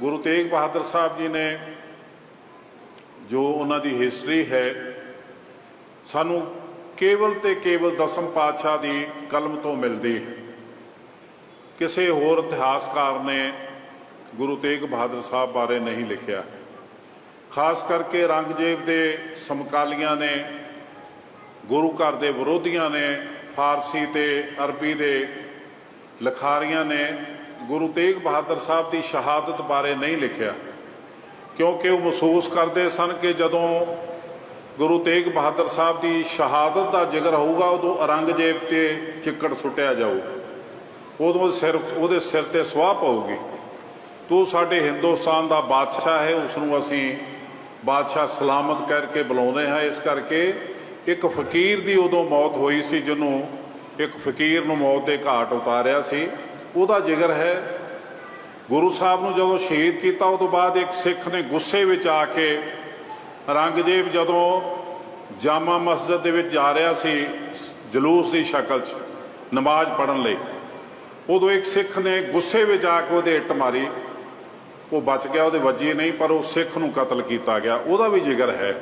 ਗੁਰੂ ਤੇਗ ਬਹਾਦਰ ਸਾਹਿਬ ਜੀ ਨੇ ਜੋ ਉਹਨਾਂ ਦੀ ਹਿਸਟਰੀ ਹੈ, ਸਾਨੂੰ ਕੇਵਲ ਤੇ ਕੇਵਲ ਦਸਮ ਪਾਤਸ਼ਾਹ ਦੀ ਕਲਮ ਤੋਂ ਮਿਲਦੀ ਹੈ। ਕਿਸੇ ਹੋਰ ਇਤਿਹਾਸਕਾਰ ਨੇ ਗੁਰੂ ਤੇਗ ਬਹਾਦਰ ਸਾਹਿਬ ਬਾਰੇ ਨਹੀਂ ਲਿਖਿਆ। ਖਾਸ ਕਰਕੇ ਰੰਗਜੇਬ ਦੇ ਸਮਕਾਲੀਆਂ ਨੇ, ਗੁਰੂ ਘਰ ਦੇ ਵਿਰੋਧੀਆਂ ਨੇ, ਫਾਰਸੀ ਤੇ ਅਰਬੀ ਦੇ ਲਿਖਾਰੀਆਂ ਨੇ ਗੁਰੂ ਤੇਗ ਬਹਾਦਰ ਸਾਹਿਬ ਦੀ ਸ਼ਹਾਦਤ ਬਾਰੇ ਨਹੀਂ ਲਿਖਿਆ। ਕਿਉਂਕਿ ਉਹ ਮਹਿਸੂਸ ਕਰਦੇ ਸਨ ਕਿ ਜਦੋਂ ਗੁਰੂ ਤੇਗ ਬਹਾਦਰ ਸਾਹਿਬ ਦੀ ਸ਼ਹਾਦਤ ਦਾ ਜ਼ਿਕਰ ਹੋਊਗਾ, ਉਦੋਂ ਔਰੰਗਜ਼ੇਬ ਤੇ ਚਿੱਕੜ ਸੁੱਟਿਆ ਜਾਊ। ਉਦੋਂ ਸਿਰ ਉਹਦੇ ਸਿਰ ਤੇ ਸਵਾਹ ਪਊਗੀ। ਤੂੰ ਸਾਡੇ ਹਿੰਦੁਸਤਾਨ ਦਾ ਬਾਦਸ਼ਾਹ ਹੈ ਉਸ ਨੂੰ ਅਸੀਂ ਬਾਦਸ਼ਾਹ ਸਲਾਮਤ ਕਰਕੇ ਬੁਲਾਉਂਦੇ ਹਾਂ। ਇਸ ਕਰਕੇ ਇੱਕ ਫਕੀਰ ਦੀ ਉਦੋਂ ਮੌਤ ਹੋਈ ਸੀ, ਜਿਹਨੂੰ ਇੱਕ ਫਕੀਰ ਨੂੰ ਮੌਤ ਦੇ ਘਾਟ ਉਤਾਰਿਆ ਸੀ। ਉਹਦਾ ਜ਼ਿਕਰ ਹੈ। ਗੁਰੂ ਸਾਹਿਬ ਨੂੰ ਜਦੋਂ ਸ਼ਹੀਦ ਕੀਤਾ, ਉਹ ਤੋਂ ਬਾਅਦ ਇੱਕ ਸਿੱਖ ਨੇ ਗੁੱਸੇ ਵਿੱਚ ਆ ਕੇ ਰੰਗਜੇਬ ਜਦੋਂ ਜਾਮਾ ਮਸਜਿਦ ਦੇ ਵਿੱਚ ਜਾ ਰਿਹਾ ਸੀ, ਜਲੂਸ ਦੀ ਸ਼ਕਲ 'ਚ, ਨਮਾਜ਼ ਪੜ੍ਹਨ ਲਈ, ਉਦੋਂ ਇੱਕ ਸਿੱਖ ਨੇ ਗੁੱਸੇ ਵਿੱਚ ਆ ਕੇ ਉਹਦੇ ਇੱਟ ਮਾਰੀ। ਉਹ ਬਚ ਗਿਆ, ਉਹਦੇ ਵੱਜੀ ਨਹੀਂ, ਪਰ ਉਹ ਸਿੱਖ ਨੂੰ ਕਤਲ ਕੀਤਾ ਗਿਆ। ਉਹਦਾ ਵੀ ਜ਼ਿਕਰ ਹੈ।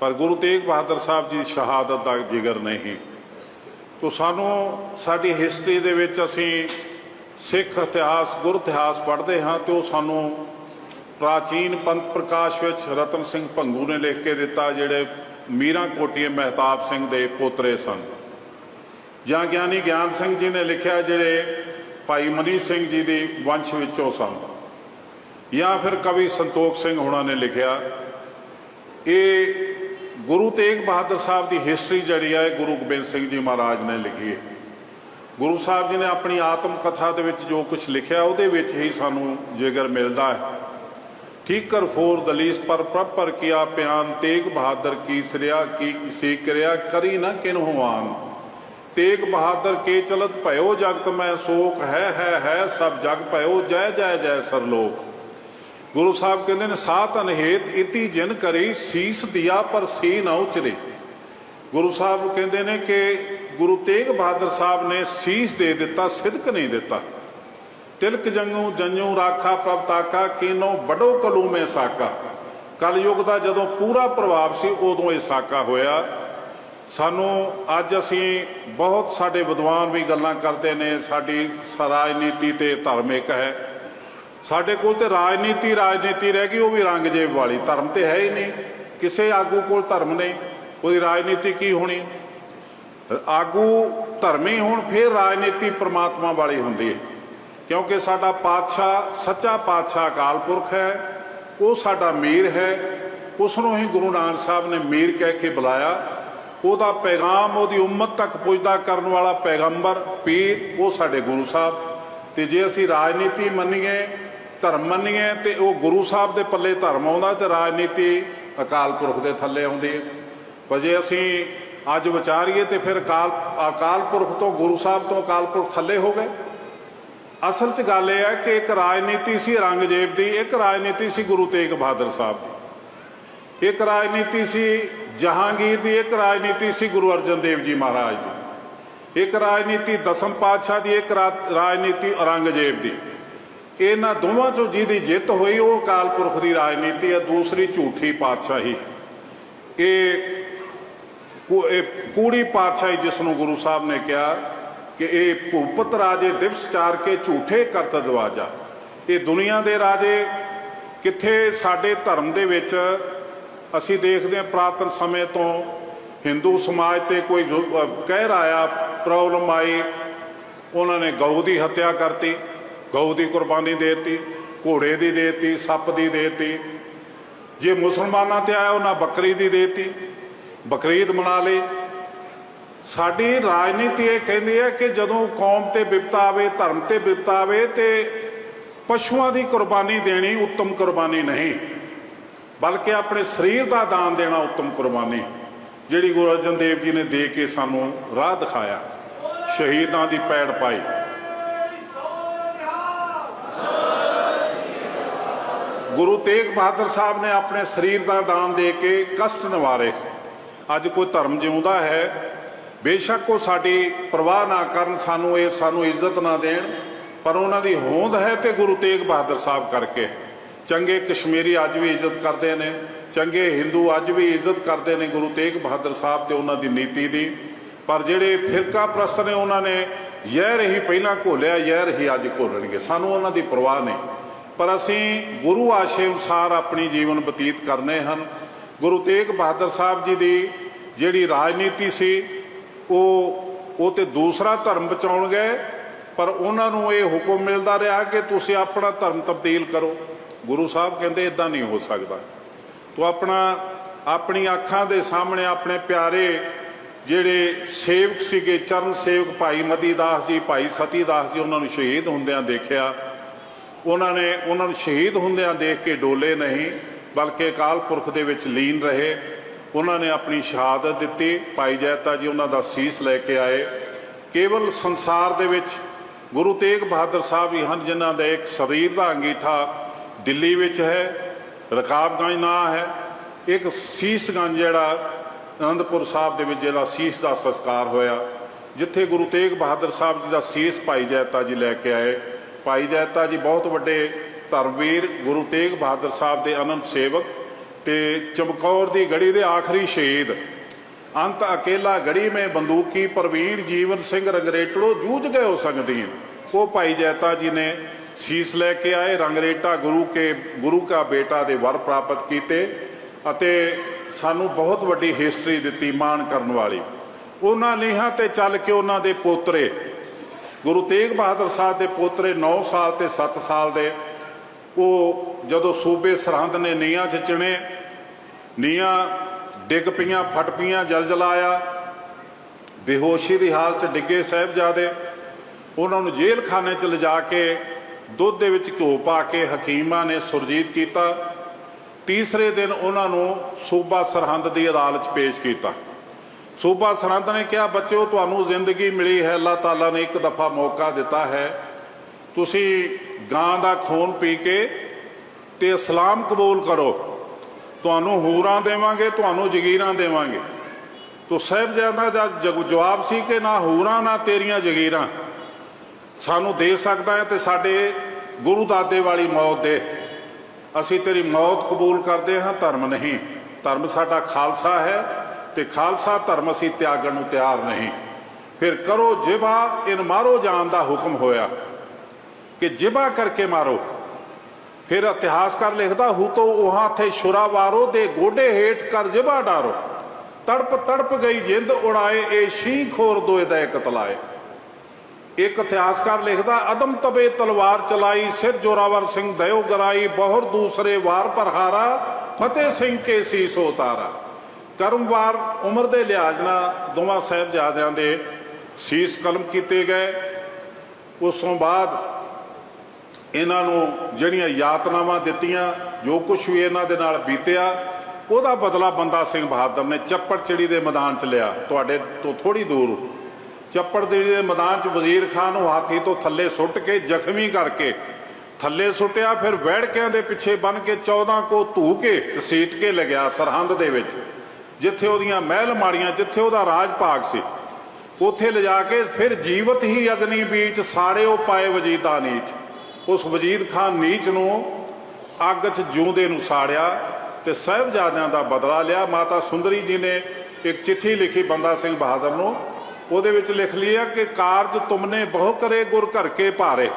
ਪਰ ਗੁਰੂ ਤੇਗ ਬਹਾਦਰ ਸਾਹਿਬ ਜੀ ਦੀ ਸ਼ਹਾਦਤ ਦਾ ਜ਼ਿਕਰ ਨਹੀਂ। ਤੋ ਸਾਨੂੰ ਸਾਡੀ ਹਿਸਟਰੀ ਦੇ ਵਿੱਚ ਅਸੀਂ ਸਿੱਖ ਇਤਿਹਾਸ, ਗੁਰ ਇਤਿਹਾਸ ਪੜ੍ਹਦੇ ਹਾਂ ਤੇ ਉਹ ਸਾਨੂੰ ਪ੍ਰਾਚੀਨ ਪੰਥ ਪ੍ਰਕਾਸ਼ ਵਿੱਚ ਰਤਨ ਸਿੰਘ ਭੰਗੂ ਨੇ ਲਿਖ ਕੇ ਦਿੱਤਾ, ਜਿਹੜੇ ਮੀਰਾਂ ਕੋਟੀਏ ਮਹਿਤਾਬ ਸਿੰਘ ਦੇ ਪੋਤਰੇ ਸਨ। ਜਾਂ ਗਿਆਨੀ ਗਿਆਨ ਸਿੰਘ ਜੀ ਨੇ ਲਿਖਿਆ, ਜਿਹੜੇ ਭਾਈ ਮਨੀ ਸਿੰਘ ਜੀ ਦੀ ਵੰਸ਼ ਵਿੱਚੋਂ ਸਨ। ਜਾਂ ਫਿਰ ਕਵੀ ਸੰਤੋਖ ਸਿੰਘ ਹੁਣਾਂ ਨੇ ਲਿਖਿਆ, ਇਹ ਗੁਰੂ ਤੇਗ ਬਹਾਦਰ ਸਾਹਿਬ ਦੀ ਹਿਸਟਰੀ ਜਿਹੜੀ ਹੈ ਗੁਰੂ ਗੋਬਿੰਦ ਸਿੰਘ ਜੀ ਮਹਾਰਾਜ ਨੇ ਲਿਖੀ ਹੈ। ਗੁਰੂ ਸਾਹਿਬ ਜੀ ਨੇ ਆਪਣੀ ਆਤਮ ਕਥਾ ਦੇ ਵਿੱਚ ਜੋ ਕੁਝ ਲਿਖਿਆ, ਉਹਦੇ ਵਿੱਚ ਹੀ ਸਾਨੂੰ ਜਿਗਰ ਮਿਲਦਾ ਹੈ। ਠੀਕ ਕਰ ਫੋਰ ਦਲੀਸ ਪਰ ਪ੍ਰਭ ਪਰ ਕੀਆ ਪਿਆਨ, ਤੇਗ ਬਹਾਦਰ ਕੀ ਸਰਿਆ, ਕੀ ਸੀ ਕਰਿਆ, ਕਰੀ ਨਾ ਕਿਨ ਹੁਆਨ। ਤੇਗ ਬਹਾਦਰ ਕੇ ਚਲਤ ਭਇਓ ਜਗਤ ਮੈਂ ਸੋਖ ਹੈ ਹੈ ਹੈ, ਸਭ ਜਗ ਭਇਓ, ਜੈ ਜੈ ਜੈ ਸਰਲੋਕ। ਗੁਰੂ ਸਾਹਿਬ ਕਹਿੰਦੇ ਨੇ, ਸਾਤ ਅਨਹੇਤ ਇਤੀ ਜਿਨ ਕਰੀ, ਸੀਸ ਦਿਆ ਪਰ ਸੀ ਨਾ ਉਚਰੇ। ਗੁਰੂ ਸਾਹਿਬ ਕਹਿੰਦੇ ਨੇ ਕਿ ਗੁਰੂ ਤੇਗ ਬਹਾਦਰ ਸਾਹਿਬ ਨੇ ਸੀਸ ਦੇ ਦਿੱਤਾ, ਸਿਦਕ ਨਹੀਂ ਦਿੱਤਾ। ਤਿਲਕ ਜੰਗੂ ਜੰਜੂ ਰਾਖਾ ਪ੍ਰਭਤਾਕਾ ਕੀਨੋ ਬੜੋ ਕਲੂਮੇ ਸਾਕਾ। ਕਲਯੁਗ ਦਾ ਜਦੋਂ ਪੂਰਾ ਪ੍ਰਭਾਵ ਸੀ, ਉਦੋਂ ਇਹ ਸਾਕਾ ਹੋਇਆ। ਸਾਨੂੰ ਅੱਜ ਅਸੀਂ ਬਹੁਤ ਸਾਡੇ ਵਿਦਵਾਨ ਵੀ ਗੱਲਾਂ ਕਰਦੇ ਨੇ, ਸਾਡੀ ਰਾਜਨੀਤੀ ਤੇ ਧਾਰਮਿਕ ਹੈ। ਸਾਡੇ ਕੋਲ ਤੇ ਰਾਜਨੀਤੀ ਰਾਜਨੀਤੀ ਰਹਿ ਗਈ, ਉਹ ਵੀ ਰੰਗਜੇਬ ਵਾਲੀ। ਧਰਮ ਤੇ ਹੈ ਹੀ ਨਹੀਂ। ਕਿਸੇ ਆਗੂ ਕੋਲ ਧਰਮ ਨਹੀਂ। ਉਹਦੀ ਰਾਜਨੀਤੀ ਕੀ ਹੋਣੀ? ਆਗੂ ਧਰਮੀ ਹੁਣ, ਫਿਰ ਰਾਜਨੀਤੀ ਪ੍ਰਮਾਤਮਾ ਵਾਲੀ ਹੁੰਦੀ ਹੈ। ਕਿਉਂਕਿ ਸਾਡਾ ਪਾਤਸ਼ਾਹ ਸੱਚਾ ਪਾਤਸ਼ਾਹ ਅਕਾਲ ਪੁਰਖ ਹੈ, ਉਹ ਸਾਡਾ ਮੀਰ ਹੈ ਉਸ ਨੂੰ ਹੀ ਗੁਰੂ ਨਾਨਕ ਸਾਹਿਬ ਨੇ ਮੀਰ ਕਹਿ ਕੇ ਬੁਲਾਇਆ। ਉਹਦਾ ਪੈਗਾਮ ਉਹਦੀ ਉਮਤ ਤੱਕ ਪੁੱਜਦਾ ਕਰਨ ਵਾਲਾ ਪੈਗੰਬਰ, ਪੀਰ, ਉਹ ਸਾਡੇ ਗੁਰੂ ਸਾਹਿਬ। ਤੇ ਜੇ ਅਸੀਂ ਰਾਜਨੀਤੀ ਮੰਨੀਏ, ਧਰਮ ਮੰਨੀਏ, ਤੇ ਉਹ ਗੁਰੂ ਸਾਹਿਬ ਦੇ ਪੱਲੇ ਧਰਮ ਆਉਂਦਾ ਤੇ ਰਾਜਨੀਤੀ ਅਕਾਲ ਪੁਰਖ ਦੇ ਥੱਲੇ ਆਉਂਦੀ ਹੈ। ਪਰ ਜੇ ਅਸੀਂ ਅੱਜ ਵਿਚਾਰੀਏ ਤੇ ਫਿਰ ਅਕਾਲ ਅਕਾਲ ਪੁਰਖ ਤੋਂ, ਗੁਰੂ ਸਾਹਿਬ ਤੋਂ ਅਕਾਲ ਪੁਰਖ ਥੱਲੇ ਹੋ ਗਏ। ਅਸਲ 'ਚ ਗੱਲ ਇਹ ਹੈ ਕਿ ਇੱਕ ਰਾਜਨੀਤੀ ਸੀ ਰੰਗਜੇਬ ਦੀ, ਇੱਕ ਰਾਜਨੀਤੀ ਸੀ ਗੁਰੂ ਤੇਗ ਬਹਾਦਰ ਸਾਹਿਬ ਦੀ। ਇੱਕ ਰਾਜਨੀਤੀ ਸੀ ਜਹਾਂਗੀਰ ਦੀ, ਇੱਕ ਰਾਜਨੀਤੀ ਸੀ ਗੁਰੂ ਅਰਜਨ ਦੇਵ ਜੀ ਮਹਾਰਾਜ ਦੀ। ਇੱਕ ਰਾਜਨੀਤੀ ਦਸਮ ਪਾਤਸ਼ਾਹ ਦੀ, ਇੱਕ ਰਾਜਨੀਤੀ ਔਰੰਗਜ਼ੇਬ ਦੀ। ਇਹਨਾਂ ਦੋਵਾਂ ਚੋਂ ਜਿਹਦੀ ਜਿੱਤ ਹੋਈ, ਉਹ ਅਕਾਲ ਪੁਰਖ ਦੀ ਰਾਜਨੀਤੀ ਹੈ, ਦੂਸਰੀ ਝੂਠੀ ਪਾਤਸ਼ਾਹੀ। ਇਹ ਇਹ ਕੂੜੀ ਪਾਤਸ਼ਾਹੀ ਜਿਸ ਨੂੰ ਗੁਰੂ ਸਾਹਿਬ ਨੇ ਕਿਹਾ ਕਿ ਇਹ ਭੂਪਤ ਰਾਜੇ ਦਿਵਸ ਚਾਰ ਕੇ ਝੂਠੇ ਕਰਤ ਦਵਾਜਾ ਇਹ ਦੁਨੀਆ ਦੇ ਰਾਜੇ, ਕਿੱਥੇ ਸਾਡੇ ਧਰਮ ਦੇ ਵਿੱਚ ਅਸੀਂ ਦੇਖਦੇ ਹਾਂ ਪ੍ਰਾਤਨ ਸਮੇਂ ਤੋਂ ਹਿੰਦੂ ਸਮਾਜ ਤੇ ਕੋਈ ਜੋ- ਅਹ ਕਹਿਰ ਆਇਆ ਪ੍ਰੋਬਲਮ ਆਈ, ਉਹਨਾਂ ਨੇ ਗਊ ਦੀ ਹੱਤਿਆ ਕਰਤੀ, ਗਊ ਦੀ ਕੁਰਬਾਨੀ ਦੇ ਦਿੱਤੀ, ਘੋੜੇ ਦੀ ਦੇ ਦਿੱਤੀ, ਸੱਪ ਦੀ ਦੇਤੀ। ਜੇ ਮੁਸਲਮਾਨਾਂ ਤੇ ਆਇਆ, ਉਹਨਾਂ ਬੱਕਰੀ ਦੀ ਦੇ ਦਿੱਤੀ। ਬਕਰੀਦ ਮਨਾ ਲਈ। ਸਾਡੀ ਰਾਜਨੀਤੀ ਇਹ ਕਹਿੰਦੀ ਹੈ ਕਿ ਜਦੋਂ ਕੌਮ ਤੇ ਵਿਪਤਾ ਆਵੇ, ਧਰਮ ਤੇ ਵਿਪਤਾ ਆਵੇ ਤੇ ਪਸ਼ੂਆਂ ਦੀ ਕੁਰਬਾਨੀ ਦੇਣੀ ਉੱਤਮ ਕੁਰਬਾਨੀ ਨਹੀਂ, ਬਲਕਿ ਆਪਣੇ ਸਰੀਰ ਦਾ ਦਾਨ ਦੇਣਾ ਉੱਤਮ ਕੁਰਬਾਨੀ, ਜਿਹੜੀ ਗੁਰੂ ਅਰਜਨ ਦੇਵ ਜੀ ਨੇ ਦੇ ਕੇ ਸਾਨੂੰ ਰਾਹ ਦਿਖਾਇਆ, ਸ਼ਹੀਦਾਂ ਦੀ ਪੈੜ ਪਾਈ। ਗੁਰੂ ਤੇਗ ਬਹਾਦਰ ਸਾਹਿਬ ਨੇ ਆਪਣੇ ਸਰੀਰ ਦਾ ਦਾਨ ਦੇ ਕੇ ਕਸ਼ਟ ਨਿਵਾਰੇ। ਅੱਜ ਕੋਈ ਧਰਮ ਜਿਉਂਦਾ ਹੈ, ਬੇਸ਼ੱਕ ਉਹ ਸਾਡੀ ਪਰਵਾਹ ਨਾ ਕਰਨ, ਸਾਨੂੰ ਇਹ, ਸਾਨੂੰ ਇੱਜ਼ਤ ਨਾ ਦੇਣ, ਪਰ ਉਹਨਾਂ ਦੀ ਹੋਂਦ ਹੈ ਤੇ ਗੁਰੂ ਤੇਗ ਬਹਾਦਰ ਸਾਹਿਬ ਕਰਕੇ। ਹੈ। ਚੰਗੇ ਕਸ਼ਮੀਰੀ ਅੱਜ ਵੀ ਇੱਜ਼ਤ ਕਰਦੇ ਨੇ, ਚੰਗੇ ਹਿੰਦੂ ਅੱਜ ਵੀ ਇੱਜ਼ਤ ਕਰਦੇ ਨੇ ਗੁਰੂ ਤੇਗ ਬਹਾਦਰ ਸਾਹਿਬ ਤੇ ਉਹਨਾਂ ਦੀ ਨੀਤੀ ਦੀ। ਪਰ ਜਿਹੜੇ ਫਿਰਕਾ ਪ੍ਰਸਤ ਨੇ, ਉਹਨਾਂ ਨੇ ਯਹਿ ਹੀ ਪਹਿਲਾਂ ਘੋਲਿਆ ਯਹਿ ਹੀ ਅੱਜ ਘੋਲਣਗੇ। ਸਾਨੂੰ ਉਹਨਾਂ ਦੀ ਪਰਵਾਹ ਨਹੀਂ। ਪਰ ਅਸੀਂ ਗੁਰੂ ਆਸ਼ੇ ਅਨੁਸਾਰ ਆਪਣੀ ਜੀਵਨ ਬਤੀਤ ਕਰਨੇ ਹਨ। ਗੁਰੂ ਤੇਗ ਬਹਾਦਰ ਸਾਹਿਬ ਜੀ ਦੀ ਜਿਹੜੀ ਰਾਜਨੀਤੀ ਸੀ, ਉਹ ਉਹ ਤੇ ਦੂਸਰਾ ਧਰਮ ਬਚਾਉਣ ਗਏ, ਪਰ ਉਹਨਾਂ ਨੂੰ ਇਹ ਹੁਕਮ ਮਿਲਦਾ ਰਿਹਾ ਕਿ ਤੁਸੀਂ ਆਪਣਾ ਧਰਮ ਤਬਦੀਲ ਕਰੋ। ਗੁਰੂ ਸਾਹਿਬ ਕਹਿੰਦੇ ਇਦਾਂ ਨਹੀਂ ਹੋ ਸਕਦਾ। ਤੂੰ ਆਪਣਾ, ਆਪਣੀ ਅੱਖਾਂ ਦੇ ਸਾਹਮਣੇ ਆਪਣੇ ਪਿਆਰੇ ਜਿਹੜੇ ਸੇਵਕ ਸੀਗੇ, ਚਰਨ ਸੇਵਕ ਭਾਈ ਮਤੀ ਦਾਸ ਜੀ, ਭਾਈ ਸਤੀ ਦਾਸ ਜੀ, ਉਹਨਾਂ ਨੂੰ ਸ਼ਹੀਦ ਹੁੰਦਿਆਂ ਦੇਖਿਆ। ਉਹਨਾਂ ਨੇ, ਉਹਨਾਂ ਨੂੰ ਸ਼ਹੀਦ ਹੁੰਦਿਆਂ ਦੇਖ ਕੇ ਡੋਲੇ ਨਹੀਂ। ਬਲਕਿ ਅਕਾਲ ਪੁਰਖ ਦੇ ਵਿੱਚ ਲੀਨ ਰਹੇ। ਉਹਨਾਂ ਨੇ ਆਪਣੀ ਸ਼ਹਾਦਤ ਦਿੱਤੀ। ਭਾਈ ਜੈਤਾ ਜੀ ਉਹਨਾਂ ਦਾ ਸੀਸ ਲੈ ਕੇ ਆਏ। ਕੇਵਲ ਸੰਸਾਰ ਦੇ ਵਿੱਚ ਗੁਰੂ ਤੇਗ ਬਹਾਦਰ ਸਾਹਿਬ ਹੀ ਹਨ ਜਿਨ੍ਹਾਂ ਦਾ ਇੱਕ ਸਰੀਰ ਦਾ ਅੰਗੀਠਾ ਦਿੱਲੀ ਵਿੱਚ ਹੈ, ਰਕਾਬਗੰਜ ਨਾਂ ਹੈ। ਇੱਕ ਸੀਸਗੰਜ ਜਿਹੜਾ ਅਨੰਦਪੁਰ ਸਾਹਿਬ ਦੇ ਵਿੱਚ ਜਿਹੜਾ ਸੀਸ ਦਾ ਸੰਸਕਾਰ ਹੋਇਆ, ਜਿੱਥੇ ਗੁਰੂ ਤੇਗ ਬਹਾਦਰ ਸਾਹਿਬ ਜੀ ਦਾ ਸੀਸ ਭਾਈ ਜੈਤਾ ਜੀ ਲੈ ਕੇ ਆਏ। ਭਾਈ ਜੈਤਾ ਜੀ ਬਹੁਤ ਵੱਡੇ ਧਰਮਵੀਰ ਗੁਰੂ ਤੇਗ ਬਹਾਦਰ ਸਾਹਿਬ ਦੇ ਅਨੰਦ ਸੇਵਕ ਤੇ ਚਮਕੌਰ ਦੀ ਗੜੀ ਦੇ ਆਖਰੀ ਸ਼ਹੀਦ। ਅੰਤ ਅਕੇਲਾ ਗੜੀ ਮੇ ਬੰਦੂਕੀ ਪ੍ਰਵੀਨ ਜੀਵਨ ਸਿੰਘ ਰੰਗਰੇਟੜੋ ਜੂਝ ਗਏ ਹੋ ਸਕਦੀ ਉਹ ਭਾਈ ਜੈਤਾ ਜੀ ਨੇ ਸੀਸ ਲੈ ਕੇ ਆਏ, ਰੰਗਰੇਟਾ ਗੁਰੂ ਕੇ, ਗੁਰੂ ਕਾ ਬੇਟਾ ਦੇ ਵਰ ਪ੍ਰਾਪਤ ਕੀਤੇ ਅਤੇ ਸਾਨੂੰ ਬਹੁਤ ਵੱਡੀ ਹਿਸਟਰੀ ਦਿੱਤੀ ਮਾਣ ਕਰਨ ਵਾਲੀ। ਉਹਨਾਂ ਲੀਹਾਂ ਤੇ ਚੱਲ ਕੇ ਉਹਨਾਂ ਦੇ ਪੋਤਰੇ, ਗੁਰੂ ਤੇਗ ਬਹਾਦਰ ਸਾਹਿਬ ਦੇ ਪੋਤਰੇ 9 ਸਾਲ ਤੇ 7 ਸਾਲ ਦੇ ਉਹ ਜਦੋਂ ਸੂਬੇ ਸਰਹੰਦ ਨੇ ਨੀਹਾਂ 'ਚ ਚਿਣੇ, ਨੀਹਾਂ ਡਿੱਗ ਪਈਆਂ, ਫਟ ਪਈਆਂ, ਜਲਜਲਾ ਆਇਆ। ਬੇਹੋਸ਼ੀ ਦੀ ਹਾਲਤ 'ਚ ਡਿੱਗੇ ਸਾਹਿਬਜ਼ਾਦੇ। ਉਹਨਾਂ ਨੂੰ ਜੇਲ੍ਹ 'ਚ ਲਿਜਾ ਕੇ ਦੁੱਧ ਦੇ ਵਿੱਚ ਘਿਓ ਪਾ ਕੇ ਹਕੀਮਾਂ ਨੇ ਸੁਰਜੀਤ ਕੀਤਾ। ਤੀਸਰੇ ਦਿਨ ਉਹਨਾਂ ਨੂੰ ਸੂਬਾ ਸਰਹੰਦ ਦੀ ਅਦਾਲਤ 'ਚ ਪੇਸ਼ ਕੀਤਾ। ਸੂਬਾ ਸਰਹੰਦ ਨੇ ਕਿਹਾ, ਬੱਚਿਓ, ਤੁਹਾਨੂੰ ਜ਼ਿੰਦਗੀ ਮਿਲੀ ਹੈ, ਅੱਲਾਹ ਤਾਲਾ ਨੇ ਇੱਕ ਦਫਾ ਮੌਕਾ ਦਿੱਤਾ ਹੈ। ਤੁਸੀਂ ਗਾਂ ਦਾ ਖੂਨ ਪੀ ਕੇ ਤੇ ਇਸਲਾਮ ਕਬੂਲ ਕਰੋ। ਤੁਹਾਨੂੰ ਹੂਰਾਂ ਦੇਵਾਂਗੇ, ਤੁਹਾਨੂੰ ਜਗੀਰਾਂ ਦੇਵਾਂਗੇ। ਤੋ ਸਾਹਿਬਜ਼ਾਦਾ ਦਾ ਜਗ- ਜਵਾਬ ਸੀ ਕਿ ਨਾ ਹੂਰਾਂ, ਨਾ ਤੇਰੀਆਂ ਜਗੀਰਾਂ। ਸਾਨੂੰ ਦੇ ਸਕਦਾ ਹੈ ਤੇ ਸਾਡੇ ਗੁਰੂ ਦਾਦੇ ਵਾਲੀ ਮੌਤ ਦੇ। ਅਸੀਂ ਤੇਰੀ ਮੌਤ ਕਬੂਲ ਕਰਦੇ ਹਾਂ, ਧਰਮ ਨਹੀਂ। ਧਰਮ ਸਾਡਾ ਖਾਲਸਾ ਹੈ ਤੇ ਖਾਲਸਾ ਧਰਮ ਅਸੀਂ ਤਿਆਗਣ ਨੂੰ ਤਿਆਰ ਨਹੀਂ। ਫਿਰ ਕਰੋ ਜਿਬਾ, ਇਨ ਮਾਰੋ ਜਾਣ ਦਾ ਹੁਕਮ ਹੋਇਆ। ਕਿ ਜਿਬਾ ਕਰਕੇ ਮਾਰੋ। ਫਿਰ ਇਤਿਹਾਸਕਾਰ ਲਿਖਦਾ, ਹੂ ਤੋ ਉਹਾਂ ਥੇ ਸ਼ੁਰਾਵਾਰੋ ਦੇ ਗੋਡੇ ਹੇਠ ਕਰ ਜਿਬਾ ਡਾਰੋ। ਤੜਪ ਤੜਪ ਗਈ ਜਿੰਦ, ਉਡਾਏ, ਏ ਸ਼ੀ ਖੋਰ ਦੋਏ ਦਾ ਕਤਲਾਏ ਇੱਕ ਇਤਿਹਾਸਕਾਰ ਲਿਖਦਾ, ਅਦਮ ਤਬੇ ਤਲਵਾਰ ਚਲਾਈ, ਸਿਰ ਜੋਰਾਵਰ ਸਿੰਘ ਦਇਓ ਗਰਾਈ, ਬਹੁਰ ਦੂਸਰੇ ਵਾਰ ਪਰਹਾਰਾ ਫਤਿਹ ਸਿੰਘ ਕੇ ਸੀਸ ਉਤਾਰਾ ਕਰਮਵਾਰ ਉਮਰ ਦੇ ਲਿਹਾਜ਼ ਨਾਲ ਦੋਵਾਂ ਸਾਹਿਬਜ਼ਾਦਿਆਂ ਦੇ ਸੀਸ ਕਲਮ ਕੀਤੇ ਗਏ। ਉਸ ਤੋਂ ਬਾਅਦ ਇਹਨਾਂ ਨੂੰ ਜਿਹੜੀਆਂ ਯਾਤਨਾਵਾਂ ਦਿੱਤੀਆਂ, ਜੋ ਕੁਝ ਵੀ ਇਹਨਾਂ ਦੇ ਨਾਲ ਬੀਤਿਆ, ਉਹਦਾ ਬਦਲਾ ਬੰਦਾ ਸਿੰਘ ਬਹਾਦਰ ਨੇ ਚੱਪੜ ਚਿੜੀ ਦੇ ਮੈਦਾਨ 'ਚ ਲਿਆ, ਤੁਹਾਡੇ ਤੋਂ ਥੋੜੀ ਦੂਰ। ਚੱਪੜ ਚਿੜੀ ਦੇ ਮੈਦਾਨ 'ਚ ਵਜ਼ੀਰ ਖਾਨ ਨੂੰ ਹਾਥੀ ਤੋਂ ਥੱਲੇ ਸੁੱਟ ਕੇ, ਜ਼ਖਮੀ ਕਰਕੇ ਥੱਲੇ ਸੁੱਟਿਆ, ਫਿਰ ਵੈੜਕਿਆਂ ਦੇ ਪਿੱਛੇ ਬੰਨ ਕੇ 14 ਕੋ ਧੂ ਕੇ ਘਸੀਟ ਕੇ ਲਗਿਆ ਸਰਹੰਦ ਦੇ ਵਿੱਚ, ਜਿੱਥੇ ਉਹਦੀਆਂ ਮਹਿਲ ਮਾੜੀਆਂ, ਜਿੱਥੇ ਉਹਦਾ ਰਾਜ ਭਾਗ ਸੀ। ਉੱਥੇ ਲਿਜਾ ਕੇ ਫਿਰ ਜੀਵਤ ਹੀ ਅਗਨੀ ਵਿੱਚ ਉਹ ਪਾਏ ਵਜੀਦਾ ਨੀਚ। ਉਸ ਵਜੀਦ ਖਾਨ ਨੀਚ ਨੂੰ ਅੱਗ 'ਚ ਜਿਉਂਦੇ ਨੂੰ ਸਾੜਿਆ ਤੇ ਸਾਹਿਬਜ਼ਾਦਿਆਂ ਦਾ ਬਦਲਾ ਲਿਆ। ਮਾਤਾ ਸੁੰਦਰੀ ਜੀ ਨੇ ਇੱਕ ਚਿੱਠੀ ਲਿਖੀ ਬੰਦਾ ਸਿੰਘ ਬਹਾਦਰ ਨੂੰ। ਉਹਦੇ ਵਿੱਚ ਲਿਖ ਲਿਆ ਕਿ ਕਾਰਜ ਤੁਮਨੇ ਬਹੁ ਕਰੇ ਗੁਰ ਘਰ ਕੇ ਭਾਰੇ।